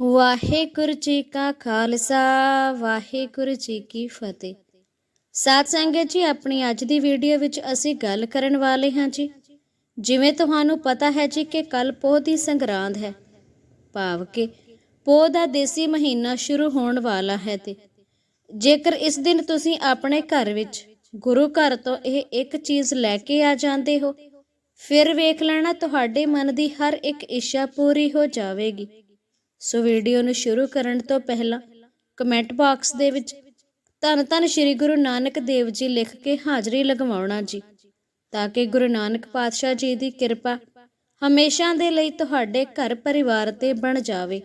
ਵਾਹਿਗੁਰੂ ਜੀ ਕਾ ਖਾਲਸਾ, ਵਾਹਿਗੁਰੂ ਜੀ ਕੀ ਫਤਿਹ। ਸਾਧ ਸੰਗਤ ਜੀ, ਆਪਣੀ ਅੱਜ ਦੀ ਵੀਡੀਓ ਵਿੱਚ ਅਸੀਂ ਗੱਲ ਕਰਨ ਵਾਲੇ ਹਾਂ ਜੀ। ਜਿਵੇਂ ਤੁਹਾਨੂੰ ਪਤਾ ਹੈ ਜੀ ਕਿ ਕੱਲ ਪੋਹ ਦੀ ਸੰਗਰਾਂਦ ਹੈ। ਭਾਵ ਕਿ ਪੋਹ ਦਾ ਦੇਸੀ ਮਹੀਨਾ ਸ਼ੁਰੂ ਹੋਣ ਵਾਲਾ ਹੈ ਤੇ ਜੇਕਰ ਇਸ ਦਿਨ ਤੁਸੀਂ ਆਪਣੇ ਘਰ ਵਿੱਚ ਗੁਰੂ ਘਰ ਤੋਂ ਇਹ ਇੱਕ ਚੀਜ਼ ਲੈ ਕੇ ਆ ਜਾਂਦੇ ਹੋ, ਫਿਰ ਵੇਖ ਲੈਣਾ ਤੁਹਾਡੇ ਮਨ ਦੀ ਹਰ ਇੱਕ ਇੱਛਾ ਪੂਰੀ ਹੋ ਜਾਵੇਗੀ। ਸੋ ਵੀਡੀਓ ਨੂੰ ਸ਼ੁਰੂ ਕਰਨ ਤੋਂ ਪਹਿਲਾਂ ਕਮੈਂਟ ਬਾਕਸ ਦੇ ਵਿੱਚ ਧੰਨ ਧੰਨ ਸ੍ਰੀ ਗੁਰੂ ਨਾਨਕ ਦੇਵ ਜੀ ਲਿਖ ਕੇ ਹਾਜ਼ਰੀ ਲਗਵਾਉਣਾ ਜੀ, ਤਾਂ ਕਿ ਗੁਰੂ ਨਾਨਕ ਪਾਤਸ਼ਾਹ ਜੀ ਦੀ ਕਿਰਪਾ ਹਮੇਸ਼ਾ ਦੇ ਲਈ ਤੁਹਾਡੇ ਘਰ ਪਰਿਵਾਰ ਤੇ ਬਣ ਜਾਵੇ।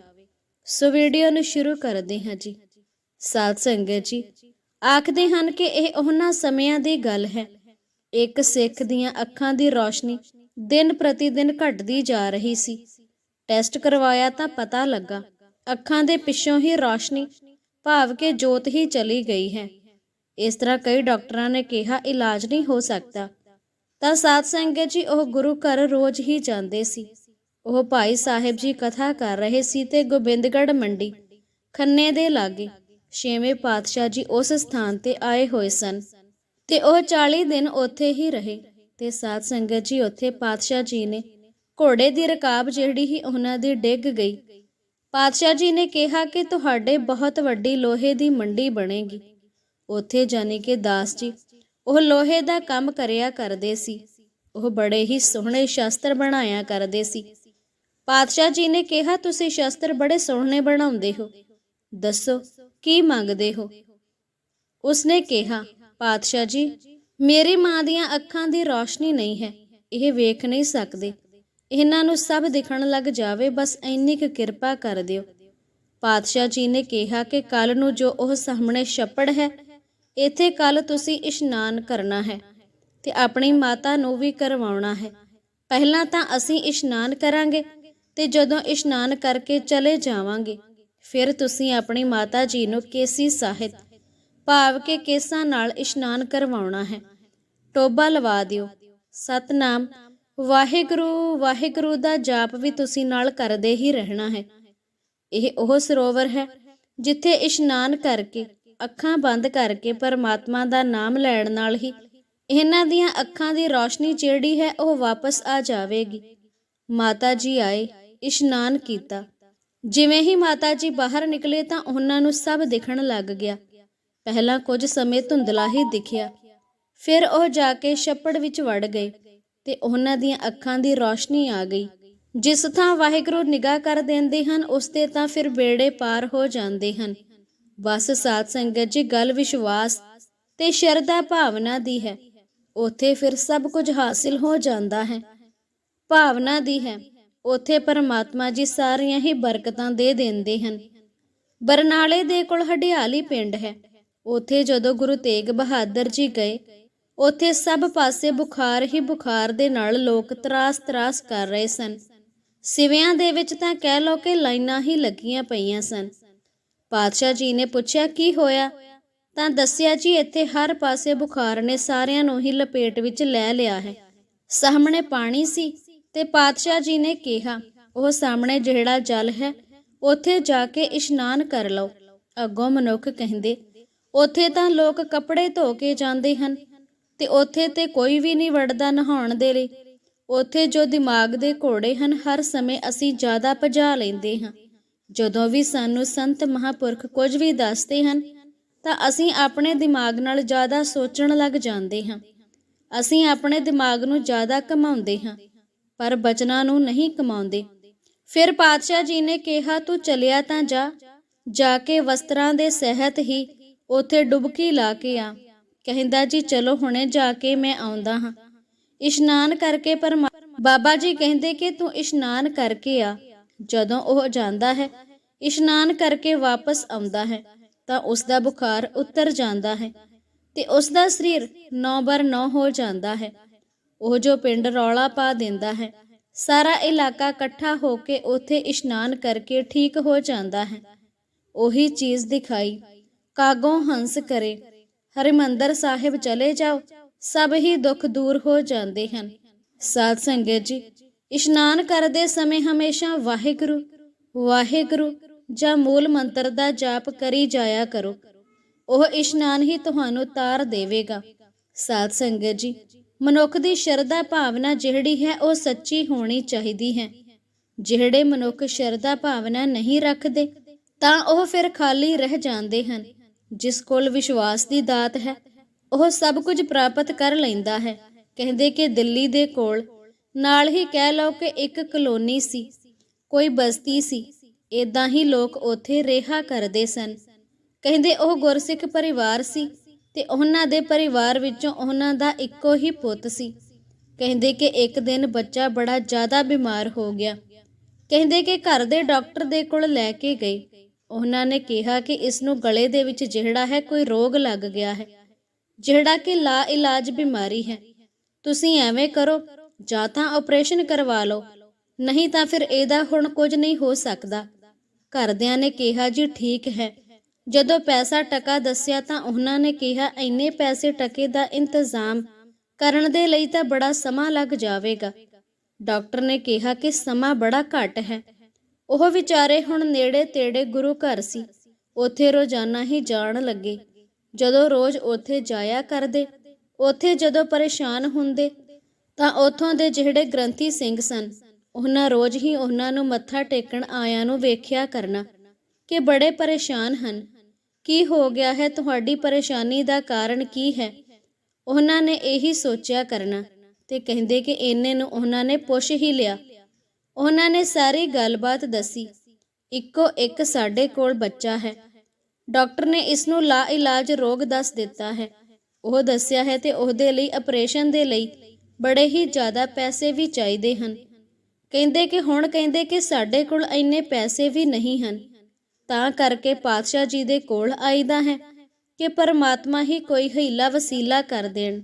ਸੋ ਵੀਡੀਓ ਨੂੰ ਸ਼ੁਰੂ ਕਰਦੇ ਹਾਂ ਜੀ। ਸਾਧ ਸੰਗਤ ਜੀ, ਆਖਦੇ ਹਨ ਕਿ ਇਹ ਉਹਨਾਂ ਸਮਿਆਂ ਦੀ ਗੱਲ ਹੈ। ਇੱਕ ਸਿੱਖ ਦੀਆਂ ਅੱਖਾਂ ਦੀ ਰੌਸ਼ਨੀ ਦਿਨ ਪ੍ਰਤੀ ਦਿਨ ਘਟਦੀ ਜਾ ਰਹੀ ਸੀ। ਟੈਸਟ ਕਰਵਾਇਆ ਤਾਂ ਪਤਾ ਲੱਗਾ, ਅੱਖਾਂ ਦੇ ਪਿੱਛੋਂ ਹੀ ਰੌਸ਼ਨੀ ਭਾਵ ਕਿ ਜੋਤ ਹੀ ਚਲੀ ਗਈ ਹੈ। ਇਸ ਤਰ੍ਹਾਂ ਕਈ ਡਾਕਟਰਾਂ ਨੇ ਕਿਹਾ, ਇਲਾਜ ਨਹੀਂ ਹੋ ਸਕਦਾ। ਤਾਂ ਸਾਧ ਸੰਗਤ ਜੀ, ਉਹ ਗੁਰੂ ਘਰ ਰੋਜ਼ ਹੀ ਜਾਂਦੇ ਸੀ। ਉਹ ਭਾਈ ਸਾਹਿਬ ਜੀ ਕਥਾ ਕਰ ਰਹੇ ਸੀ ਤੇ ਗੋਬਿੰਦਗੜ੍ਹ ਮੰਡੀ ਖੰਨੇ ਦੇ ਲਾਗੇ ਛੇਵੇਂ ਪਾਤਸ਼ਾਹ ਜੀ ਉਸ ਸਥਾਨ ਤੇ ਆਏ ਹੋਏ ਸਨ ਤੇ ਉਹ 40 ਦਿਨ ਉੱਥੇ ਹੀ ਰਹੇ ਤੇ ਸਾਧ ਸੰਗਤ ਜੀ ਉੱਥੇ ਪਾਤਸ਼ਾਹ ਜੀ ਨੇ ਘੋੜੇ ਦੀ ਰਕਾਬ ਜਿਹੜੀ ਹੀ ਉਹਨਾਂ ਦੀ ਡਿੱਗ ਗਈ। ਪਾਤਸ਼ਾਹ ਜੀ ਨੇ ਕਿਹਾ ਕਿ ਤੁਹਾਡੇ ਬਹੁਤ ਵੱਡੀ ਲੋਹੇ ਦੀ ਮੰਡੀ ਬਣੇਗੀ। ਉੱਥੇ ਜਾਣੀ ਕਿ ਦਾਸ ਜੀ, ਉਹ ਲੋਹੇ ਦਾ ਕੰਮ ਕਰਿਆ ਕਰਦੇ ਸੀ। ਉਹ ਬੜੇ ਹੀ ਸੋਹਣੇ ਸ਼ਸਤਰ ਬਣਾਇਆ ਕਰਦੇ ਸੀ। ਪਾਤਸ਼ਾਹ ਜੀ ਨੇ ਕਿਹਾ, ਤੁਸੀਂ ਸ਼ਸਤਰ ਬੜੇ ਸੋਹਣੇ ਬਣਾਉਂਦੇ ਹੋ। ਦੱਸੋ, ਕੀ ਮੰਗਦੇ ਹੋ? ਉਸਨੇ ਕਿਹਾ, ਪਾਤਸ਼ਾਹ ਜੀ, ਮੇਰੀ ਮਾਂ ਦੀਆਂ ਅੱਖਾਂ ਦੀ ਰੋਸ਼ਨੀ ਨਹੀਂ ਹੈ। ਇਹ ਵੇਖ ਨਹੀਂ ਸਕਦੇ। ਇਹਨਾਂ ਨੂੰ ਸਭ ਦਿਖਣ ਲੱਗ ਜਾਵੇ, ਬਸ ਇੰਨੀ ਕੁ ਕਿਰਪਾ ਕਰ ਦਿਓ। ਪਾਤਸ਼ਾਹ ਜੀ ਨੇ ਕਿਹਾ ਕਿ ਕੱਲ ਨੂੰ ਜੋ ਉਹ ਸਾਹਮਣੇ ਛੱਪੜ ਹੈ, ਇੱਥੇ ਕੱਲ ਤੁਸੀਂ ਇਸ਼ਨਾਨ ਕਰਨਾ ਹੈ ਤੇ ਆਪਣੀ ਮਾਤਾ ਨੂੰ ਵੀ ਕਰਵਾਉਣਾ ਹੈ। ਪਹਿਲਾਂ ਤਾਂ ਅਸੀਂ ਇਸ਼ਨਾਨ ਕਰਾਂਗੇ ਤੇ ਜਦੋਂ ਇਸ਼ਨਾਨ ਕਰਕੇ ਚਲੇ ਜਾਵਾਂਗੇ, ਫਿਰ ਤੁਸੀਂ ਆਪਣੀ ਮਾਤਾ ਜੀ ਨੂੰ ਕੇਸੀ ਸਾਹਿਤ, ਭਾਵ ਕੇ ਕੇਸਾਂ ਨਾਲ ਇਸ਼ਨਾਨ ਕਰਵਾਉਣਾ ਹੈ। ਟੋਬਾ ਲਵਾ ਦਿਓ। ਸਤਨਾਮ। ਵਾਹਿਗੁਰੂ ਵਾਹਿਗੁਰੂ ਦਾ ਜਾਪ ਵੀ ਤੁਸੀਂ ਨਾਲ ਕਰਦੇ ਹੀ ਰਹਿਣਾ ਹੈ। ਇਹ ਉਹ ਸਰੋਵਰ ਹੈ ਜਿੱਥੇ ਇਸ਼ਨਾਨ ਕਰਕੇ, ਅੱਖਾਂ ਬੰਦ ਕਰਕੇ ਪਰਮਾਤਮਾ ਦਾ ਨਾਮ ਲੈਣ ਨਾਲ ਹੀ ਇਹਨਾਂ ਦੀਆਂ ਅੱਖਾਂ ਦੀ ਰੌਸ਼ਨੀ ਜਿਹੜੀ ਹੈ ਉਹ ਵਾਪਸ ਆ ਜਾਵੇਗੀ। ਮਾਤਾ ਜੀ ਆਏ, ਇਸ਼ਨਾਨ ਕੀਤਾ। ਜਿਵੇਂ ਹੀ ਮਾਤਾ ਜੀ ਬਾਹਰ ਨਿਕਲੇ ਤਾਂ ਉਹਨਾਂ ਨੂੰ ਸਭ ਦਿਖਣ ਲੱਗ ਗਿਆ। ਪਹਿਲਾਂ ਕੁਝ ਸਮੇਂ ਧੁੰਦਲਾ ਹੀ ਦਿਖਿਆ। ਫਿਰ ਉਹ ਜਾ ਕੇ ਛੱਪੜ ਵਿੱਚ ਵੜ ਗਏ। ਤੇ ਉਹਨਾਂ ਦੀਆਂ ਅੱਖਾਂ ਦੀ ਰੌਸ਼ਨੀ ਆ ਗਈ। ਜਿਸ ਥਾਂ ਵਾਹਿਗੁਰੂ ਨਿਗਾਹ ਕਰ ਦਿੰਦੇ ਹਨ, ਉਸ ਤੇ ਤਾਂ ਫਿਰ ਬੇੜੇ ਪਾਰ ਹੋ ਜਾਂਦੇ ਹਨ। ਬਸ ਸਾਧ ਸੰਗਤ ਜੀ, ਗੱਲ ਵਿਸ਼ਵਾਸ ਤੇ ਸ਼ਰਧਾ ਭਾਵਨਾ ਦੀ ਹੈ। ਉੱਥੇ ਫਿਰ ਸਭ ਕੁਝ ਹਾਸਿਲ ਹੋ ਜਾਂਦਾ ਹੈ। ਭਾਵਨਾ ਦੀ ਹੈ। ਉੱਥੇ ਪਰਮਾਤਮਾ ਜੀ ਸਾਰੀਆਂ ਹੀ ਬਰਕਤਾਂ ਦੇ ਦਿੰਦੇ ਹਨ। ਬਰਨਾਲੇ ਦੇ ਕੋਲ ਹਡਿਆਲੀ ਪਿੰਡ ਹੈ। ਉੱਥੇ ਜਦੋਂ ਗੁਰੂ ਤੇਗ ਬਹਾਦਰ ਜੀ ਗਏ ਉੱਥੇ ਸਭ ਪਾਸੇ ਬੁਖਾਰ ਹੀ ਬੁਖਾਰ ਦੇ ਨਾਲ ਲੋਕ ਤਰਾਸ-ਤਰਾਸ ਕਰ ਰਹੇ ਸਨ। ਸਿਵਿਆਂ ਦੇ ਵਿੱਚ ਤਾਂ ਕਹਿ ਲੋ ਕਿ ਲਾਈਨਾਂ ਹੀ ਲੱਗੀਆਂ ਪਈਆਂ ਸਨ। ਪਾਤਸ਼ਾਹ ਜੀ ਨੇ ਪੁੱਛਿਆ, ਕੀ ਹੋਇਆ? ਤਾਂ ਦੱਸਿਆ, ਜੀ, ਇੱਥੇ ਹਰ ਪਾਸੇ ਬੁਖਾਰ ਨੇ ਸਾਰਿਆਂ ਨੂੰ ਹੀ ਲਪੇਟ ਵਿੱਚ ਲੈ ਲਿਆ ਹੈ। ਸਾਹਮਣੇ ਪਾਣੀ ਸੀ ਤੇ ਪਾਤਸ਼ਾਹ ਜੀ ਨੇ ਕਿਹਾ, ਉਹ ਸਾਹਮਣੇ ਜਿਹੜਾ ਜਲ ਹੈ, ਉੱਥੇ ਜਾ ਕੇ ਇਸ਼ਨਾਨ ਕਰ ਲਓ। ਅੱਗੋਂ ਮਨੁੱਖ ਕਹਿੰਦੇ, ਉੱਥੇ ਤਾਂ ਲੋਕ ਕੱਪੜੇ ਧੋ ਕੇ ਜਾਂਦੇ ਹਨ ਤੇ ਉੱਥੇ ਤੇ ਕੋਈ ਵੀ ਨਹੀਂ ਵੜਦਾ ਨਹਾਉਣ ਦੇ ਲਈ। ਉੱਥੇ ਜੋ ਦਿਮਾਗ ਦੇ ਘੋੜੇ ਹਨ, ਹਰ ਸਮੇਂ ਅਸੀਂ ਜ਼ਿਆਦਾ ਭਜਾ ਲੈਂਦੇ ਹਾਂ। ਜਦੋਂ ਵੀ ਸਾਨੂੰ ਸੰਤ ਮਹਾਪੁਰਖ ਕੁਝ ਵੀ ਦੱਸਦੇ ਹਨ, ਤਾਂ ਅਸੀਂ ਆਪਣੇ ਦਿਮਾਗ ਨਾਲ ਜ਼ਿਆਦਾ ਸੋਚਣ ਲੱਗ ਜਾਂਦੇ ਹਾਂ। ਅਸੀਂ ਆਪਣੇ ਦਿਮਾਗ ਨੂੰ ਜ਼ਿਆਦਾ ਕਮਾਉਂਦੇ ਹਾਂ, ਪਰ ਬਚਨਾਂ ਨੂੰ ਨਹੀਂ ਕਮਾਉਂਦੇ ਫਿਰ ਪਾਤਸ਼ਾਹ ਜੀ ਨੇ ਕਿਹਾ, ਤੂੰ ਚਲਿਆ ਤਾਂ ਜਾ। ਜਾ ਕੇ ਵਸਤਰਾਂ ਦੇ ਸਹਿਤ ਹੀ ਉਥੇ ਡੁਬਕੀ ਲਾ ਕੇ ਆ। ਕਹਿੰਦਾ ਜੀ, ਚਲੋ ਹੁਣੇ ਜਾ ਕੇ ਮੈਂ ਆਉਂਦਾ ਹਾਂ। ਇਸ਼ਨਾਨ ਕਰਕੇ ਪਰ ਬਾਬਾ ਜੀ ਕਹਿੰਦੇ ਕਿ ਤੂੰ ਇਸ਼ਨਾਨ ਕਰਕੇ ਆ। ਜਦੋਂ ਉਹ ਜਾਂਦਾ ਹੈ, ਇਸ਼ਨਾਨ ਕਰਕੇ ਵਾਪਸ ਆਉਂਦਾ ਹੈ, ਤਾਂ ਉਸ ਦਾ ਬੁਖਾਰ ਉਤਰ ਜਾਂਦਾ ਹੈ ਤੇ ਉਸ ਦਾ ਸਰੀਰ ਨੌ ਬਰ ਨੌ ਹੋ ਜਾਂਦਾ ਹੈ। ਉਹ ਜੋ ਪਿੰਡ ਰੌਲਾ ਪਾ ਦਿੰਦਾ ਹੈ, ਸਾਰਾ ਇਲਾਕਾ ਇਕੱਠਾ ਹੋ ਕੇ ਉੱਥੇ ਇਸ਼ਨਾਨ ਕਰਕੇ ਠੀਕ ਹੋ ਜਾਂਦਾ ਹੈ। ਉਹੀ ਚੀਜ਼ ਦਿਖਾਈ। ਕਾਗੋਂ ਹੰਸ ਕਰੇ। ਹਰਿਮੰਦਰ ਸਾਹਿਬ ਚਲੇ ਜਾਓ, ਸਭ ਹੀ ਦੁੱਖ ਦੂਰ ਹੋ ਜਾਂਦੇ ਹਨ। ਸਾਧ ਸੰਗਤ ਜੀ, ਇਸ਼ਨਾਨ ਕਰਦੇ ਸਮੇਂ ਹਮੇਸ਼ਾ ਵਾਹਿਗੁਰੂ ਵਾਹਿਗੁਰੂ ਜਾਂ ਮੂਲ ਮੰਤਰ ਦਾ ਜਾਪ ਕਰੀ ਜਾਇਆ ਕਰੋ। ਉਹ ਇਸ਼ਨਾਨ ਹੀ ਤੁਹਾਨੂੰ ਤਾਰ ਦੇਵੇਗਾ। ਸਾਧ ਸੰਗਤ ਜੀ, ਮਨੁੱਖ ਦੀ ਸ਼ਰਧਾ ਭਾਵਨਾ ਜਿਹੜੀ ਹੈ ਉਹ ਸੱਚੀ ਹੋਣੀ ਚਾਹੀਦੀ ਹੈ। ਜਿਹੜੇ ਮਨੁੱਖ ਸ਼ਰਧਾ ਭਾਵਨਾ ਨਹੀਂ ਰੱਖਦੇ, ਤਾਂ ਉਹ ਫਿਰ ਖਾਲੀ ਰਹਿ ਜਾਂਦੇ ਹਨ। ਜਿਸ ਕੋਲ ਵਿਸ਼ਵਾਸ ਦੀ ਦਾਤ ਹੈ, ਉਹ ਸਭ ਕੁਝ ਪ੍ਰਾਪਤ ਕਰ ਲੈਂਦਾ ਹੈ। ਕਹਿੰਦੇ ਕਿ ਦਿੱਲੀ ਦੇ ਕੋਲ ਨਾਲ ਹੀ ਕਹਿ ਲਓ ਕਿ ਇੱਕ ਕਲੋਨੀ ਸੀ, ਕੋਈ ਬਸਤੀ ਸੀ ਇਦਾਂ ਹੀ ਲੋਕ ਉੱਥੇ ਰਿਹਾ ਕਰਦੇ ਸਨ। ਕਹਿੰਦੇ ਉਹ ਗੁਰਸਿੱਖ ਪਰਿਵਾਰ ਸੀ ਤੇ ਉਹਨਾਂ ਦੇ ਪਰਿਵਾਰ ਵਿੱਚੋਂ ਉਹਨਾਂ ਦਾ ਇੱਕੋ ਹੀ ਪੁੱਤ ਸੀ। ਕਹਿੰਦੇ ਕਿ ਇੱਕ ਦਿਨ ਬੱਚਾ ਬੜਾ ਜ਼ਿਆਦਾ ਬਿਮਾਰ ਹੋ ਗਿਆ। ਕਹਿੰਦੇ ਕਿ ਘਰ ਦੇ ਡਾਕਟਰ ਦੇ ਕੋਲ ਲੈ ਕੇ ਗਏ। ਉਹਨਾਂ ਨੇ ਕਿਹਾ ਕਿ ਇਸ ਨੂੰ ਗਲੇ ਦੇ ਵਿੱਚ ਜਿਹੜਾ ਹੈ ਕੋਈ ਰੋਗ ਲੱਗ ਗਿਆ ਹੈ। ਜਿਹੜਾ ਕਿ ਲਾ ਇਲਾਜ ਬਿਮਾਰੀ ਹੈ। ਤੁਸੀਂ ਐਵੇਂ ਕਰੋ, ਜਾਂ ਤਾਂ ਆਪਰੇਸ਼ਨ ਕਰਵਾ ਲਓ। ਨਹੀਂ ਤਾਂ ਫਿਰ ਇਹਦਾ ਹੁਣ ਕੁਝ ਨਹੀਂ ਹੋ ਸਕਦਾ। ਘਰਦਿਆਂ ਨੇ ਕਿਹਾ, ਜੀ ਠੀਕ ਹੈ। ਜਦੋਂ ਪੈਸਾ ਟਕਾ ਦੱਸਿਆ ਤਾਂ ਉਹਨਾਂ ਨੇ ਕਿਹਾ, ਇੰਨੇ ਪੈਸੇ ਟਕੇ ਦਾ ਇੰਤਜ਼ਾਮ ਕਰਨ ਦੇ ਲਈ ਤਾਂ ਬੜਾ ਸਮਾਂ ਲੱਗ ਜਾਵੇਗਾ। ਡਾਕਟਰ ਨੇ ਕਿਹਾ ਕਿ ਸਮਾਂ ਬੜਾ ਘੱਟ ਹੈ। ਉਹ ਵਿਚਾਰੇ ਹੁਣ ਨੇੜੇ ਤੇੜੇ ਗੁਰੂ ਘਰ ਸੀ। ਉੱਥੇ ਰੋਜ਼ਾਨਾ ਹੀ ਜਾਣ ਲੱਗੇ। ਜਦੋਂ ਰੋਜ਼ ਉੱਥੇ ਜਾਇਆ ਕਰਦੇ, ਉੱਥੇ ਜਦੋਂ ਪਰੇਸ਼ਾਨ ਹੁੰਦੇ, ਤਾਂ ਉਥੋਂ ਦੇ ਜਿਹੜੇ ਗ੍ਰੰਥੀ ਸਿੰਘ ਸਨ, ਉਹਨਾਂ ਰੋਜ਼ ਹੀ ਉਹਨਾਂ ਨੂੰ ਮੱਥਾ ਟੇਕਣ ਆਇਆਂ ਨੂੰ ਵੇਖਿਆ ਕਰਨਾ ਕਿ ਬੜੇ ਪਰੇਸ਼ਾਨ ਹਨ। ਕੀ ਹੋ ਗਿਆ ਹੈ? ਤੁਹਾਡੀ ਪਰੇਸ਼ਾਨੀ ਦਾ ਕਾਰਨ ਕੀ ਹੈ? ਉਹਨਾਂ ਨੇ ਇਹੀ ਸੋਚਿਆ ਕਰਨਾ ਤੇ ਕਹਿੰਦੇ ਕਿ ਇਹਨੇ ਨੂੰ ਉਹਨਾਂ ਨੇ ਪੁੱਛ ਹੀ ਲਿਆ। ਉਹਨਾਂ ਨੇ ਸਾਰੀ ਗੱਲਬਾਤ ਦੱਸੀ। ਇੱਕੋ ਇੱਕ ਸਾਡੇ ਕੋਲ ਬੱਚਾ ਹੈ। ਡਾਕਟਰ ਨੇ ਇਸ ਨੂੰ ਲਾ ਇਲਾਜ ਰੋਗ ਦੱਸ ਦਿੱਤਾ ਹੈ। ਉਹ ਦੱਸਿਆ ਹੈ ਤੇ ਉਹਦੇ ਲਈ ਆਪਰੇਸ਼ਨ ਦੇ ਲਈ ਬੜੇ ਹੀ ਜ਼ਿਆਦਾ ਪੈਸੇ ਵੀ ਚਾਹੀਦੇ ਹਨ। ਕਹਿੰਦੇ ਕਿ ਹੁਣ ਕਹਿੰਦੇ ਕਿ ਸਾਡੇ ਕੋਲ ਇੰਨੇ ਪੈਸੇ ਵੀ ਨਹੀਂ ਹਨ। ਤਾਂ ਕਰਕੇ ਪਾਤਸ਼ਾਹ ਜੀ ਦੇ ਕੋਲ ਆਈਦਾ ਹੈ ਕਿ ਪਰਮਾਤਮਾ ਹੀ ਕੋਈ ਹੀਲਾ ਵਸੀਲਾ ਕਰ ਦੇਣ।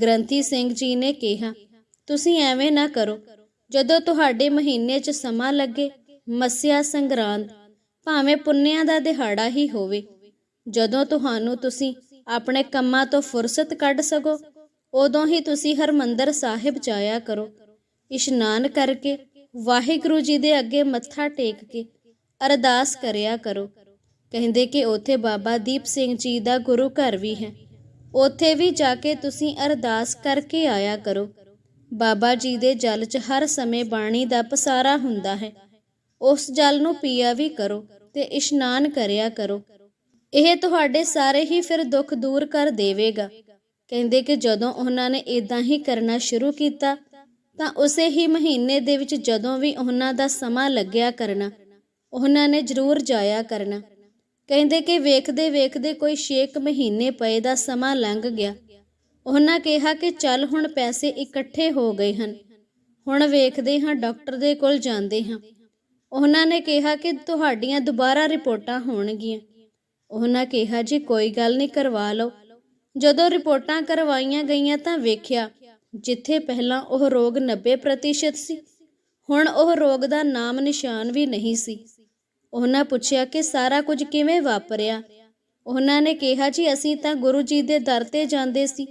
ਗ੍ਰੰਥੀ ਸਿੰਘ ਜੀ ਨੇ ਕਿਹਾ, ਤੁਸੀਂ ਐਵੇਂ ਨਾ ਕਰੋ। ਜਦੋਂ ਤੁਹਾਡੇ ਮਹੀਨੇ 'ਚ ਸਮਾਂ ਲੱਗੇ, ਮੱਸਿਆ ਸੰਗਰਾਂਦ, ਭਾਵੇਂ ਪੁੰਨਿਆਂ ਦਾ ਦਿਹਾੜਾ ਹੀ ਹੋਵੇ, ਜਦੋਂ ਤੁਹਾਨੂੰ ਤੁਸੀਂ ਆਪਣੇ ਕੰਮਾਂ ਤੋਂ ਫੁਰਸਤ ਕੱਢ ਸਕੋ, ਉਦੋਂ ਹੀ ਤੁਸੀਂ ਹਰਮੰਦਰ ਸਾਹਿਬ ਜਾਇਆ ਕਰੋ। ਇਸ਼ਨਾਨ ਕਰਕੇ ਵਾਹਿਗੁਰੂ ਜੀ ਦੇ ਅੱਗੇ ਮੱਥਾ ਟੇਕ ਕੇ ਅਰਦਾਸ ਕਰਿਆ ਕਰੋ। ਕਹਿੰਦੇ ਕਿ ਉੱਥੇ ਬਾਬਾ ਦੀਪ ਸਿੰਘ ਜੀ ਦਾ ਗੁਰੂ ਘਰ ਵੀ ਹੈ। ਉੱਥੇ ਵੀ ਜਾ ਕੇ ਤੁਸੀਂ ਅਰਦਾਸ ਕਰਕੇ ਆਇਆ ਕਰੋ। ਬਾਬਾ ਜੀ ਦੇ ਜਲ 'ਚ ਹਰ ਸਮੇਂ ਬਾਣੀ ਦਾ ਪਸਾਰਾ ਹੁੰਦਾ ਹੈ। ਉਸ ਜਲ ਨੂੰ ਪੀਆ ਵੀ ਕਰੋ ਤੇ ਇਸ਼ਨਾਨ ਕਰਿਆ ਕਰੋ। ਇਹ ਤੁਹਾਡੇ ਸਾਰੇ ਹੀ ਫਿਰ ਦੁੱਖ ਦੂਰ ਕਰ ਦੇਵੇਗਾ। ਕਹਿੰਦੇ ਕਿ ਜਦੋਂ ਉਹਨਾਂ ਨੇ ਇਦਾਂ ਹੀ ਕਰਨਾ ਸ਼ੁਰੂ ਕੀਤਾ, ਤਾਂ ਉਸੇ ਹੀ ਮਹੀਨੇ ਦੇ ਵਿੱਚ ਜਦੋਂ ਵੀ ਉਹਨਾਂ ਦਾ ਸਮਾਂ ਲੱਗਿਆ ਕਰਨਾ, ਉਹਨਾਂ ਨੇ ਜ਼ਰੂਰ ਜਾਇਆ ਕਰਨਾ। ਕਹਿੰਦੇ ਕਿ ਵੇਖਦੇ ਵੇਖਦੇ ਕੋਈ 6 ਮਹੀਨੇ ਪਏ ਦਾ ਸਮਾਂ ਲੰਘ ਗਿਆ। ਉਹਨਾਂ ਕਿਹਾ ਕਿ ਚੱਲ ਹੁਣ ਪੈਸੇ ਇਕੱਠੇ ਹੋ ਗਏ ਹਨ। ਹੁਣ ਵੇਖਦੇ ਹਾਂ ਡਾਕਟਰ ਦੇ ਕੋਲ ਜਾਂਦੇ ਹਾਂ। ਉਹਨਾਂ ਨੇ ਕਿਹਾ ਕਿ ਤੁਹਾਡੀਆਂ ਦੁਬਾਰਾ ਰਿਪੋਰਟਾਂ ਹੋਣਗੀਆਂ। ਉਹਨਾਂ ਕਿਹਾ, ਜੀ, ਕੋਈ ਗੱਲ ਨਹੀਂ, ਕਰਵਾ ਲਓ। ਜਦੋਂ ਰਿਪੋਰਟਾਂ ਕਰਵਾਈਆਂ ਗਈਆਂ ਤਾਂ ਵੇਖਿਆ, ਜਿੱਥੇ ਪਹਿਲਾਂ ਉਹ ਰੋਗ 90% ਸੀ, ਹੁਣ ਉਹ ਰੋਗ ਦਾ ਨਾਮ ਨਿਸ਼ਾਨ ਵੀ ਨਹੀਂ ਸੀ। ਉਹਨਾਂ ਪੁੱਛਿਆ ਕਿ ਸਾਰਾ ਕੁਝ ਕਿਵੇਂ ਵਾਪਰਿਆ? ਉਹਨਾਂ ਨੇ ਕਿਹਾ, ਜੀ, ਅਸੀਂ ਤਾਂ ਗੁਰੂ ਜੀ ਦੇ ਦਰ ਤੇ ਜਾਂਦੇ ਸੀ।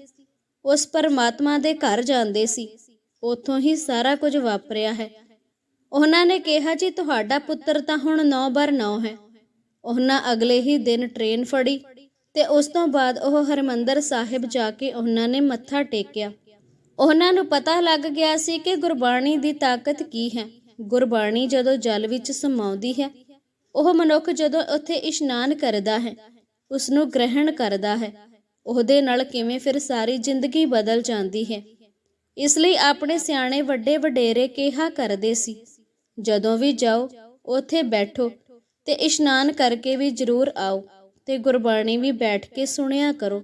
ਉਸ ਪਰਮਾਤਮਾ ਦੇ ਘਰ ਜਾਂਦੇ ਸੀ। ਉੱਥੋਂ ਹੀ ਸਾਰਾ ਕੁਝ ਵਾਪਰਿਆ ਹੈ। ਉਹਨਾਂ ਨੇ ਕਿਹਾ, ਜੀ, ਤੁਹਾਡਾ ਪੁੱਤਰ ਤਾਂ ਹੁਣ 9 ਬਰ 9 ਹੈ। ਉਹਨਾਂ ਅਗਲੇ ਹੀ ਦਿਨ ਟ੍ਰੇਨ ਫੜੀ ਤੇ ਉਸ ਤੋਂ ਬਾਅਦ ਉਹ ਹਰਮੰਦਰ ਸਾਹਿਬ ਜਾ ਕੇ ਉਹਨਾਂ ਨੇ ਮੱਥਾ ਟੇਕਿਆ। ਉਹਨਾਂ ਨੂੰ ਪਤਾ ਲੱਗ ਗਿਆ ਸੀ ਕਿ ਗੁਰਬਾਣੀ ਦੀ ਤਾਕਤ ਕੀ ਹੈ। ਗੁਰਬਾਣੀ ਜਦੋਂ ਜਲ ਵਿੱਚ ਸਮਾਉਂਦੀ ਹੈ, ਉਹ ਮਨੁੱਖ ਜਦੋਂ ਉੱਥੇ ਇਸ਼ਨਾਨ ਕਰਦਾ ਹੈ ਉਸ ਨੂੰ ਗ੍ਰਹਿਣ ਕਰਦਾ ਹੈ। ਉਹਦੇ ਨਾਲ ਕਿਵੇਂ ਫਿਰ ਸਾਰੀ ਜ਼ਿੰਦਗੀ ਬਦਲ ਜਾਂਦੀ ਹੈ। ਇਸ ਲਈ ਆਪਣੇ ਸਿਆਣੇ ਵੱਡੇ ਵਡੇਰੇ ਕਿਹਾ ਕਰਦੇ ਸੀ, ਜਦੋਂ ਵੀ ਜਾਓ, ਉੱਥੇ ਬੈਠੋ ਤੇ ਇਸ਼ਨਾਨ ਕਰਕੇ ਵੀ ਜ਼ਰੂਰ ਆਓ ਤੇ ਗੁਰਬਾਣੀ ਵੀ ਬੈਠ ਕੇ ਸੁਣਿਆ ਕਰੋ।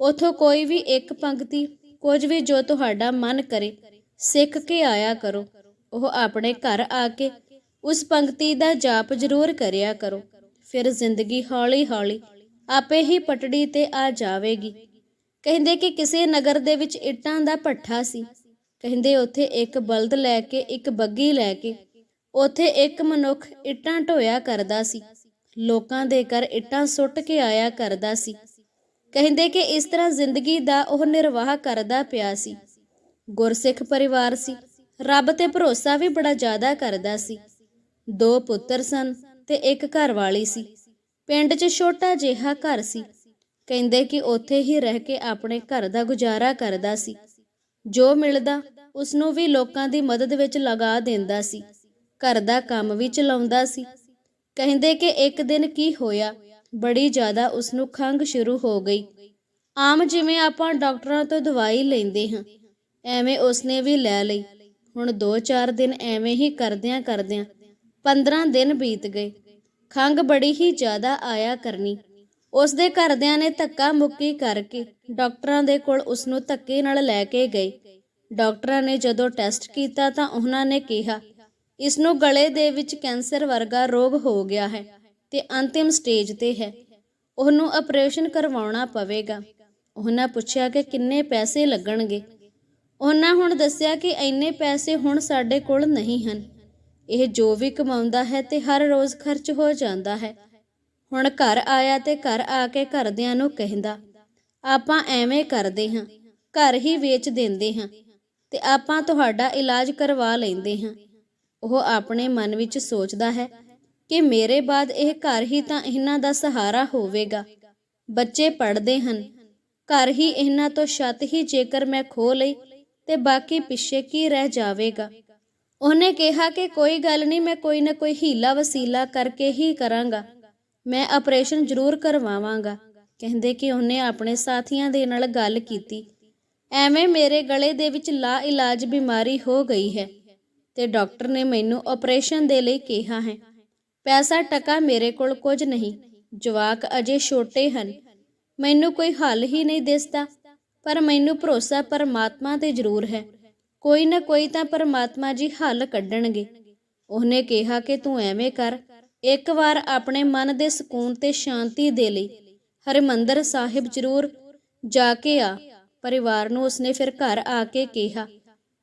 ਉਥੋਂ ਕੋਈ ਵੀ ਇੱਕ ਪੰਕਤੀ, ਕੁਝ ਵੀ ਜੋ ਤੁਹਾਡਾ ਮਨ ਕਰੇ, ਸਿੱਖ ਕੇ ਆਇਆ ਕਰੋ। ਉਹ ਆਪਣੇ ਘਰ ਆ ਕੇ ਉਸ ਪੰਕਤੀ ਦਾ ਜਾਪ ਜ਼ਰੂਰ ਕਰਿਆ ਕਰੋ। ਫਿਰ ਜ਼ਿੰਦਗੀ ਹੌਲੀ-ਹੌਲੀ ਆਪੇ ਹੀ ਪਟੜੀ ਤੇ ਆ ਜਾਵੇਗੀ। ਕਹਿੰਦੇ ਕਿ ਕਿਸੇ ਨਗਰ ਦੇ ਵਿੱਚ ਇੱਟਾਂ ਦਾ ਭੱਠਾ ਸੀ। ਕਹਿੰਦੇ ਉੱਥੇ ਇੱਕ ਬਲਦ ਲੈ ਕੇ, ਇੱਕ ਬੱਗੀ ਲੈ ਕੇ, ਉੱਥੇ ਇੱਕ ਮਨੁੱਖ ਇੱਟਾਂ ਢੋਇਆ ਕਰਦਾ ਸੀ। ਲੋਕਾਂ ਦੇ ਘਰ ਇੱਟਾਂ ਸੁੱਟ ਕੇ ਆਇਆ ਕਰਦਾ ਸੀ। ਕਹਿੰਦੇ ਕਿ ਇਸ ਤਰ੍ਹਾਂ ਜ਼ਿੰਦਗੀ ਦਾ ਉਹ ਨਿਰਵਾਹ ਕਰਦਾ ਪਿਆ ਸੀ। ਗੁਰਸਿੱਖ ਪਰਿਵਾਰ ਸੀ। ਰੱਬ ਤੇ ਭਰੋਸਾ ਵੀ ਬੜਾ ਜ਼ਿਆਦਾ ਕਰਦਾ ਸੀ। ਦੋ ਪੁੱਤਰ ਸਨ ਤੇ ਇੱਕ ਘਰਵਾਲੀ ਸੀ। ਪਿੰਡ 'ਚ ਛੋਟਾ ਜਿਹਾ ਘਰ ਸੀ। ਕਹਿੰਦੇ ਕਿ ਉੱਥੇ ਹੀ ਰਹਿ ਕੇ ਆਪਣੇ ਘਰ ਦਾ ਗੁਜ਼ਾਰਾ ਕਰਦਾ ਸੀ। ਜੋ ਮਿਲਦਾ ਉਸ ਨੂੰ ਵੀ ਲੋਕਾਂ ਦੀ ਮਦਦ ਵਿੱਚ ਲਗਾ ਦਿੰਦਾ ਸੀ। ਘਰ ਦਾ ਕੰਮ ਵੀ ਚਲਾਉਂਦਾ ਸੀ। ਕਹਿੰਦੇ ਕਿ ਇੱਕ ਦਿਨ ਕੀ ਹੋਇਆ, ਬੜੀ ਜ਼ਿਆਦਾ ਉਸ ਨੂੰ ਖੰਘ ਸ਼ੁਰੂ ਹੋ ਗਈ। ਆਮ ਜਿਵੇਂ ਆਪਾਂ ਡਾਕਟਰਾਂ ਤੋਂ ਦਵਾਈ ਲੈਂਦੇ ਹਾਂ, ਐਵੇਂ ਉਸਨੇ ਵੀ ਲੈ ਲਈ। ਹੁਣ 2-4 ਦਿਨ ਐਵੇਂ ਹੀ ਕਰਦਿਆਂ ਕਰਦਿਆਂ 15 ਦਿਨ ਬੀਤ ਗਏ। ਖੰਘ ਬੜੀ ਹੀ ਜ਼ਿਆਦਾ ਆਇਆ ਕਰਨੀ। ਉਸਦੇ ਘਰਦਿਆਂ ਨੇ ਧੱਕਾ ਮੁੱਕੀ ਕਰਕੇ ਡਾਕਟਰਾਂ ਦੇ ਕੋਲ ਉਸ ਨੂੰ ਧੱਕੇ ਨਾਲ ਲੈ ਕੇ ਗਏ। ਡਾਕਟਰਾਂ ਨੇ ਜਦੋਂ ਟੈਸਟ ਕੀਤਾ ਤਾਂ ਉਹਨਾਂ ਨੇ ਕਿਹਾ ਇਸ ਨੂੰ ਗਲੇ ਦੇ ਵਿੱਚ ਕੈਂਸਰ ਵਰਗਾ ਰੋਗ ਹੋ ਗਿਆ ਹੈ ਤੇ ਅੰਤਿਮ ਸਟੇਜ ਤੇ ਹੈ। ਉਹਨੂੰ ਆਪਰੇਸ਼ਨ ਕਰਵਾਉਣਾ ਪਵੇਗਾ। ਉਹਨਾਂ ਪੁੱਛਿਆ ਕਿ ਕਿੰਨੇ ਪੈਸੇ ਲੱਗਣਗੇ। ਉਹਨਾਂ ਹੁਣ ਦੱਸਿਆ ਕਿ ਇੰਨੇ ਪੈਸੇ ਹੁਣ ਸਾਡੇ ਕੋਲ ਨਹੀਂ ਹਨ। ਇਹ ਜੋ ਵੀ ਕਮਾਉਂਦਾ ਹੈ ਤੇ ਹਰ ਰੋਜ਼ ਖਰਚ ਹੋ ਜਾਂਦਾ ਹੈ। ਹੁਣ ਘਰ ਆਇਆ ਤੇ ਘਰ ਆ ਕੇ ਘਰਦਿਆਂ ਨੂੰ ਕਹਿੰਦਾ, ਆਪਾਂ ਐਵੇਂ ਕਰਦੇ ਹਾਂ, ਘਰ ਹੀ ਵੇਚ ਦਿੰਦੇ ਹਾਂ ਤੇ ਆਪਾਂ ਤੁਹਾਡਾ ਇਲਾਜ ਕਰਵਾ ਲੈਂਦੇ ਹਾਂ। ਉਹ ਆਪਣੇ ਮਨ ਵਿੱਚ ਸੋਚਦਾ ਹੈ ਕਿ ਮੇਰੇ ਬਾਅਦ ਇਹ ਘਰ ਹੀ ਤਾਂ ਇਹਨਾਂ ਦਾ ਸਹਾਰਾ ਹੋਵੇਗਾ। ਬੱਚੇ ਪੜ੍ਹਦੇ ਹਨ, ਘਰ ਹੀ ਇਹਨਾਂ ਤੋਂ ਛੱਤ ਹੀ ਜੇਕਰ ਮੈਂ ਖੋ ਲਈ ਤੇ ਬਾਕੀ ਪਿੱਛੇ ਕੀ ਰਹਿ ਜਾਵੇਗਾ। ਉਹਨੇ ਕਿਹਾ ਕਿ ਕੋਈ ਗੱਲ ਨਹੀਂ, ਮੈਂ ਕੋਈ ਨਾ ਕੋਈ ਹੀਲਾ ਵਸੀਲਾ ਕਰਕੇ ਹੀ ਕਰਾਂਗਾ। ਮੈਂ ਆਪਰੇਸ਼ਨ ਜ਼ਰੂਰ ਕਰਵਾਵਾਂਗਾ। ਕਹਿੰਦੇ ਕਿ ਉਹਨੇ ਆਪਣੇ ਸਾਥੀਆਂ ਦੇ ਨਾਲ ਗੱਲ ਕੀਤੀ। ਐਵੇਂ ਮੇਰੇ ਗਲੇ ਦੇ ਵਿੱਚ ਲਾ ਇਲਾਜ ਬਿਮਾਰੀ ਹੋ ਗਈ ਹੈ ਤੇ ਡਾਕਟਰ ਨੇ ਮੈਨੂੰ ਆਪਰੇਸ਼ਨ ਦੇ ਲਈ ਕਿਹਾ ਹੈ। ਪੈਸਾ ਟਕਾ ਮੇਰੇ ਕੋਲ ਕੁਝ ਨਹੀਂ। ਜਵਾਕ ਅਜੇ ਛੋਟੇ ਹਨ। ਮੈਨੂੰ ਕੋਈ ਹੱਲ ਹੀ ਨਹੀਂ ਦਿਸਦਾ, ਪਰ ਮੈਨੂੰ ਭਰੋਸਾ ਪਰਮਾਤਮਾ ਤੇ ਜ਼ਰੂਰ ਹੈ। ਕੋਈ ਨਾ ਕੋਈ ਤਾਂ ਪਰਮਾਤਮਾ ਜੀ ਹੱਲ ਕੱਢਣਗੇ। ਉਹਨੇ ਕਿਹਾ ਕਿ ਤੂੰ ਐਵੇਂ ਕਰ। ਇੱਕ ਵਾਰ ਆਪਣੇ ਮਨ ਦੇ ਸਕੂਨ ਤੇ ਸ਼ਾਂਤੀ ਦੇ ਲਈ। ਹਰਿਮੰਦਰ ਸਾਹਿਬ ਜ਼ਰੂਰ ਜਾ ਕੇ ਆ। ਪਰਿਵਾਰ ਨੂੰ ਉਸਨੇ ਫਿਰ ਘਰ ਆ ਕੇ ਕਿਹਾ,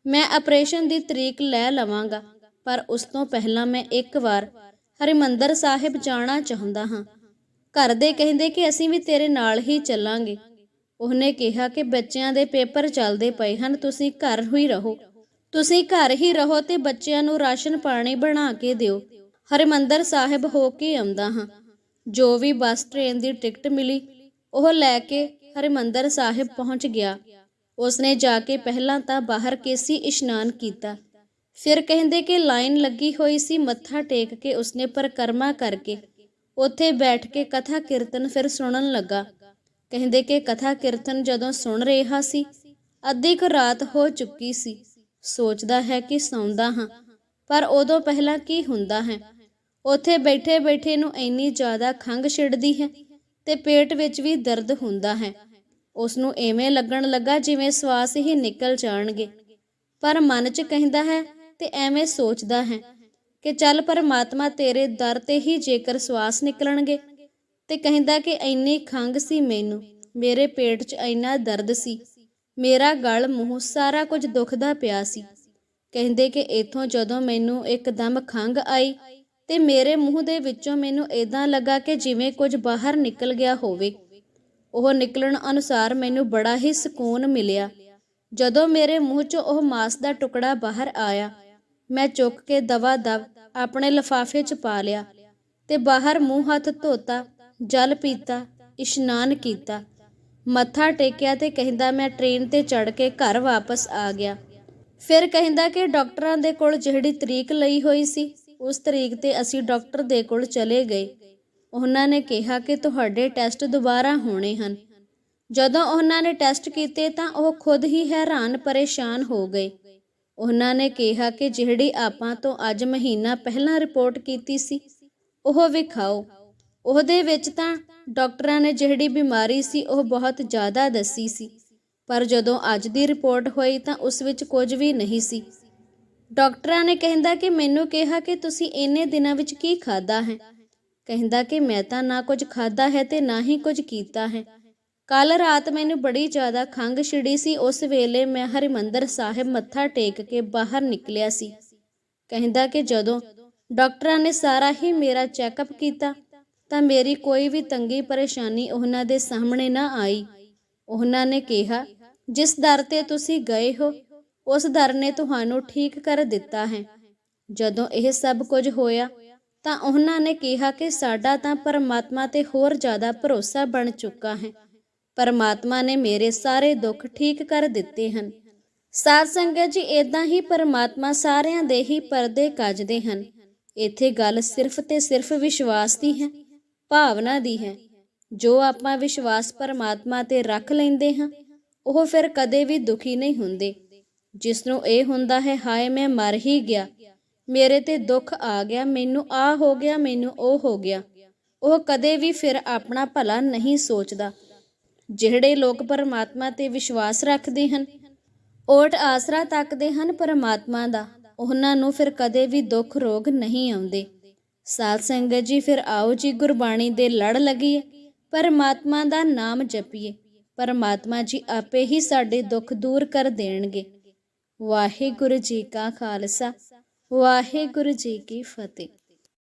ਮੈਂ ਆਪਰੇਸ਼ਨ ਦੀ ਤਰੀਕ ਲੈ ਲਵਾਂਗਾ, ਪਰ ਉਸ ਤੋਂ ਪਹਿਲਾਂ ਮੈਂ ਇੱਕ ਵਾਰ ਹਰਿਮੰਦਰ ਸਾਹਿਬ ਜਾਣਾ ਚਾਹੁੰਦਾ ਹਾਂ। ਘਰ ਦੇ ਕਹਿੰਦੇ ਕਿ ਅਸੀਂ ਵੀ ਤੇਰੇ ਨਾਲ ਹੀ ਚੱਲਾਂਗੇ। ਉਹਨੇ ਕਿਹਾ ਕਿ ਬੱਚਿਆਂ ਦੇ ਪੇਪਰ ਚੱਲਦੇ ਪਏ ਹਨ, ਤੁਸੀਂ ਘਰ ਹੀ ਰਹੋ। ਤੁਸੀਂ ਘਰ ਹੀ ਰਹੋ ਤੇ ਬੱਚਿਆਂ ਨੂੰ ਰਾਸ਼ਨ ਪਾਣੀ ਬਣਾ ਕੇ ਦਿਓ। ਹਰਿਮੰਦਰ ਸਾਹਿਬ ਹੋ ਕੇ ਆਉਂਦਾ ਹਾਂ। ਜੋ ਵੀ ਬੱਸ, ਟ੍ਰੇਨ ਦੀ ਟਿਕਟ ਮਿਲੀ, ਉਹ ਲੈ ਕੇ ਹਰਿਮੰਦਰ ਸਾਹਿਬ ਪਹੁੰਚ ਗਿਆ। ਉਸਨੇ ਜਾ ਕੇ ਪਹਿਲਾਂ ਤਾਂ ਬਾਹਰ ਕੇਸੀ ਇਸ਼ਨਾਨ ਕੀਤਾ। ਫਿਰ ਕਹਿੰਦੇ ਕਿ ਲਾਈਨ ਲੱਗੀ ਹੋਈ ਸੀ, ਮੱਥਾ ਟੇਕ ਕੇ ਉਸਨੇ ਪਰਕਰਮਾ ਕਰਕੇ ਉੱਥੇ ਬੈਠ ਕੇ ਕਥਾ ਕੀਰਤਨ ਫਿਰ ਸੁਣਨ ਲੱਗਾ। ਕਹਿੰਦੇ ਕਿ ਕਥਾ ਕੀਰਤਨ ਜਦੋਂ ਸੁਣ ਰਿਹਾ ਸੀ, ਅੱਧੀ ਕੁ ਰਾਤ ਹੋ ਚੁੱਕੀ ਸੀ। ਸੋਚਦਾ ਹੈ ਕਿ ਸੌਂਦਾ ਹਾਂ, ਪਰ ਉਦੋਂ ਪਹਿਲਾਂ ਕੀ ਹੁੰਦਾ ਹੈ? ਉੱਥੇ ਬੈਠੇ ਬੈਠੇ ਨੂੰ ਇੰਨੀ ਜ਼ਿਆਦਾ ਖੰਘ ਛਿੜਦੀ ਹੈ ਤੇ ਪੇਟ ਵਿੱਚ ਵੀ ਦਰਦ ਹੁੰਦਾ ਹੈ। ਉਸ ਨੂੰ ਐਵੇਂ ਲੱਗਣ ਲੱਗਾ ਜਿਵੇਂ ਸਵਾਸ ਹੀ ਨਿਕਲ ਜਾਣਗੇ। ਪਰ ਮਨ 'ਚ ਕਹਿੰਦਾ ਹੈ ਤੇ ਐਵੇਂ ਸੋਚਦਾ ਹੈ ਕਿ ਚੱਲ ਪਰਮਾਤਮਾ ਤੇਰੇ ਦਰ ਤੇ ਹੀ ਜੇਕਰ ਸਵਾਸ ਨਿਕਲਣਗੇ ਤੇ ਕਹਿੰਦਾ ਕਿ ਇੰਨੀ ਖੰਗ ਸੀ ਮੈਨੂੰ, ਮੇਰੇ ਪੇਟ 'ਚ ਇੰਨਾ ਦਰਦ ਸੀ, ਮੇਰਾ ਗਲ ਮੂੰਹ ਸਾਰਾ ਕੁਝ ਦੁਖਦਾ ਪਿਆ ਸੀ। ਕਹਿੰਦੇ ਕਿ ਇਥੋਂ ਜਦੋਂ ਮੈਨੂੰ ਇੱਕਦਮ ਖੰਗ ਆਈ ਤੇ ਮੇਰੇ ਮੂੰਹ ਦੇ ਵਿੱਚੋਂ ਮੈਨੂੰ ਇਦਾਂ ਲੱਗਾ ਕਿ ਜਿਵੇਂ ਕੁਝ ਬਾਹਰ ਨਿਕਲ ਗਿਆ ਹੋਵੇ। ਉਹ ਨਿਕਲਣ ਅਨੁਸਾਰ ਮੈਨੂੰ ਬੜਾ ਹੀ ਸਕੂਨ ਮਿਲਿਆ। ਜਦੋਂ ਮੇਰੇ ਮੂੰਹ 'ਚੋਂ ਉਹ ਮਾਸ ਦਾ ਟੁਕੜਾ ਬਾਹਰ ਆਇਆ, ਮੈਂ ਚੁੱਕ ਕੇ ਦਵਾ ਦਵ ਆਪਣੇ ਲਫਾਫੇ 'ਚ ਪਾ ਲਿਆ ਤੇ ਬਾਹਰ ਮੂੰਹ ਹੱਥ ਧੋਤਾ ਜਲ ਪੀਤਾ, ਇਸ਼ਨਾਨ ਕੀਤਾ। ਮੱਥਾ ਟੇਕਿਆ ਤੇ ਕਹਿੰਦਾ, ਮੈਂ ਟ੍ਰੇਨ ਤੇ ਚੜ ਕੇ ਘਰ ਵਾਪਸ ਆ ਗਿਆ। ਫਿਰ ਕਹਿੰਦਾ ਕਿ ਡਾਕਟਰਾਂ ਦੇ ਕੋਲ ਜਿਹੜੀ ਤਰੀਕ ਲਈ ਹੋਈ ਸੀ, ਉਸ ਤਰੀਕ ਤੇ ਅਸੀਂ ਡਾਕਟਰ ਦੇ ਕੋਲ ਚਲੇ ਗਏ। ਉਹਨਾਂ ਨੇ ਕਿਹਾ ਕਿ ਤੁਹਾਡੇ ਟੈਸਟ ਦੁਬਾਰਾ ਹੋਣੇ ਹਨ। ਜਦੋਂ ਉਹਨਾਂ ਨੇ ਟੈਸਟ ਕੀਤੇ ਤਾਂ ਉਹ ਖੁਦ ਹੀ ਹੈਰਾਨ ਪਰੇਸ਼ਾਨ ਹੋ ਗਏ। ਉਹਨਾਂ ਨੇ ਕਿਹਾ ਕਿ ਜਿਹੜੀ ਆਪਾਂ ਤੋਂ ਅੱਜ ਮਹੀਨਾ ਪਹਿਲਾਂ ਰਿਪੋਰਟ ਕੀਤੀ ਸੀ, ਉਹ ਵਿਖਾਓ। ਉਹਦੇ ਵਿੱਚ ਤਾਂ ਡਾਕਟਰਾਂ ਨੇ ਜਿਹੜੀ ਬਿਮਾਰੀ ਸੀ ਉਹ ਬਹੁਤ ਜ਼ਿਆਦਾ ਦੱਸੀ ਸੀ, ਪਰ ਜਦੋਂ ਅੱਜ ਦੀ ਰਿਪੋਰਟ ਹੋਈ ਤਾਂ ਉਸ ਵਿੱਚ ਕੁਝ ਵੀ ਨਹੀਂ ਸੀ। ਡਾਕਟਰਾਂ ਨੇ ਕਹਿੰਦਾ ਕਿ ਮੈਨੂੰ ਕਿਹਾ ਕਿ ਤੁਸੀਂ ਇੰਨੇ ਦਿਨਾਂ ਵਿੱਚ ਕੀ ਖਾਦਾ ਹੈ? ਕਹਿੰਦਾ ਕਿ ਮੈਂ ਤਾਂ ਨਾ ਕੁਝ ਖਾਦਾ ਹੈ ਤੇ ਨਾ ਹੀ ਕੁਝ ਕੀਤਾ ਹੈ। ਕੱਲ ਰਾਤ ਮੈਨੂੰ ਬੜੀ ਜ਼ਿਆਦਾ ਖੰਘ ਛਿੜੀ ਸੀ, ਉਸ ਵੇਲੇ ਮੈਂ ਹਰਿਮੰਦਰ ਸਾਹਿਬ ਮੱਥਾ ਟੇਕ ਕੇ ਬਾਹਰ ਨਿਕਲਿਆ ਸੀ। ਕਹਿੰਦਾ ਕਿ ਜਦੋਂ ਡਾਕਟਰਾਂ ਨੇ ਸਾਰਾ ਹੀ ਮੇਰਾ ਚੈੱਕਅਪ ਕੀਤਾ ਤਾਂ ਮੇਰੀ ਕੋਈ ਵੀ ਤੰਗੀ ਪਰੇਸ਼ਾਨੀ ਉਹਨਾਂ ਦੇ ਸਾਹਮਣੇ ਨਾ ਆਈ। ਉਹਨਾਂ ਨੇ ਕਿਹਾ, ਜਿਸ ਦਰ ਤੇ ਤੁਸੀਂ ਗਏ ਹੋ, ਉਸ ਦਰ ਨੇ ਤੁਹਾਨੂੰ ਠੀਕ ਕਰ ਦਿੱਤਾ ਹੈ। ਜਦੋਂ ਇਹ ਸਭ ਕੁਝ ਹੋਇਆ, ਤਾਂ ਉਹਨਾਂ ਨੇ ਕਿਹਾ ਕਿ ਸਾਡਾ ਤਾਂ ਪਰਮਾਤਮਾ ਤੇ ਹੋਰ ਜ਼ਿਆਦਾ ਭਰੋਸਾ ਬਣ ਚੁੱਕਾ ਹੈ। ਪਰਮਾਤਮਾ ਨੇ ਮੇਰੇ ਸਾਰੇ ਦੁੱਖ ਠੀਕ ਕਰ ਦਿੱਤੇ ਹਨ। ਸਾਧ ਸੰਗਤ ਜੀ ਇਦਾਂ ਹੀ ਪਰਮਾਤਮਾ ਸਾਰਿਆਂ ਦੇ ਹੀ ਪਰਦੇ ਕੱਜਦੇ ਹਨ। ਇੱਥੇ ਗੱਲ ਸਿਰਫ ਤੇ ਸਿਰਫ ਵਿਸ਼ਵਾਸ ਦੀ ਹੈ। ਭਾਵਨਾ ਦੀ ਹੈ। ਜੋ ਆਪਾਂ ਵਿਸ਼ਵਾਸ ਪਰਮਾਤਮਾ ਤੇ ਰੱਖ ਲੈਂਦੇ ਹਾਂ, ਉਹ ਫਿਰ ਕਦੇ ਵੀ ਦੁਖੀ ਨਹੀਂ ਹੁੰਦੇ। ਜਿਸ ਨੂੰ ਇਹ ਹੁੰਦਾ ਹੈ, ਹਾਏ ਮੈਂ ਮਰ ਹੀ ਗਿਆ। ਮੇਰੇ ਤੇ ਦੁੱਖ ਆ ਗਿਆ, ਮੈਨੂੰ ਆ ਹੋ ਗਿਆ, ਮੈਨੂੰ ਉਹ ਹੋ ਗਿਆ। ਉਹ ਕਦੇ ਵੀ ਫਿਰ ਆਪਣਾ ਭਲਾ ਨਹੀਂ ਸੋਚਦਾ। ਜਿਹੜੇ ਲੋਕ ਪਰਮਾਤਮਾ ਤੇ ਵਿਸ਼ਵਾਸ ਰੱਖਦੇ ਹਨ, ਓਟ ਆਸਰਾ ਤੱਕਦੇ ਹਨ ਪਰਮਾਤਮਾ ਦਾ, ਉਹਨਾਂ ਨੂੰ ਫਿਰ ਕਦੇ ਵੀ ਦੁੱਖ ਰੋਗ ਨਹੀਂ ਆਉਂਦੇ। ਸਾਧ ਸੰਗਤ ਜੀ, ਫਿਰ ਆਓ ਜੀ ਗੁਰਬਾਣੀ ਦੇ ਲੜ ਲੱਗੀਏ, ਪਰਮਾਤਮਾ ਦਾ ਨਾਮ ਜਪੀਏ। ਪਰਮਾਤਮਾ ਜੀ ਆਪੇ ਹੀ ਸਾਡੇ ਦੁੱਖ ਦੂਰ ਕਰ ਦੇਣਗੇ। ਵਾਹਿਗੁਰੂ ਜੀ ਕਾ ਖਾਲਸਾ, ਵਾਹਿਗੁਰੂ ਜੀ ਕੀ ਫਤਿਹ।